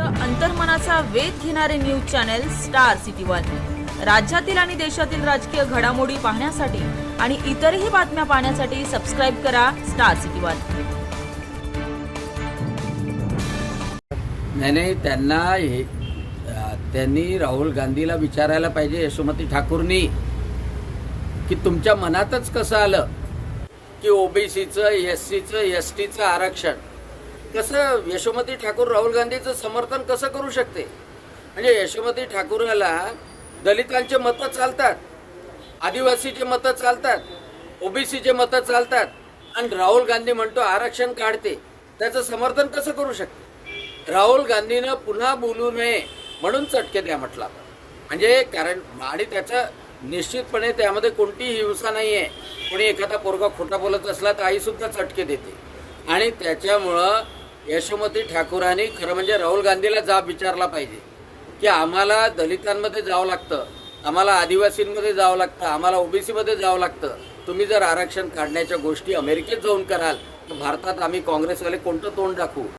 अंतर्मनाचा वेध घेणारे news channel Star City one. राज्यातील आणि देशातील राजकीय घडामोडी पाहण्यासाठी आणि इतरही बातम्या पाहण्यासाठी सबस्क्राईब करा स्टार सिटी वन. नाही नाही त्यांना हे त्यांनी राहुल गांधीला विचारायला पाहिजे यशोमती ठाकूरनी. की तुमच्या मनातच कसं आलं? की ओबीसीचं एस सीचं एस टीचं आरक्षण. कसं यशोमती ठाकूर राहुल गांधीचं समर्थन कसं करू शकते? म्हणजे यशोमती ह्याला दलितांचे मतं चालतात आदिवासीचे मतं चालतात ओबीसीचे मतं चालतात आणि राहुल गांधी म्हणतो आरक्षण काढते. त्याचं समर्थन कसं करू शकते? राहुल गांधीनं पुन्हा बोलू नये म्हणून चटके द्या म्हटलं. आपण. म्हणजे कारण आणि त्याचं निश्चितपणे त्यामध्ये कोणतीही हिंसा नाही आहे कोणी एखादा पोरगा खोटा बोलत असला तर आईसुद्धा चटके देते. आणि त्याच्यामुळं यशोमती ठाकूरांनी खरं म्हणजे राहुल गांधीला जाब विचारला पाहिजे. की आम्हाला दलितांमध्ये जावं लागतं आम्हाला आदिवासींमध्ये जावं लागतं आम्हाला ओबीसीमध्ये जावं लागतं. तुम्ही जर आरक्षण काढण्याच्या गोष्टी अमेरिकेत जाऊन कराल तर भारतात आम्ही काँग्रेसवाले कोणतं तोंड दाखवू?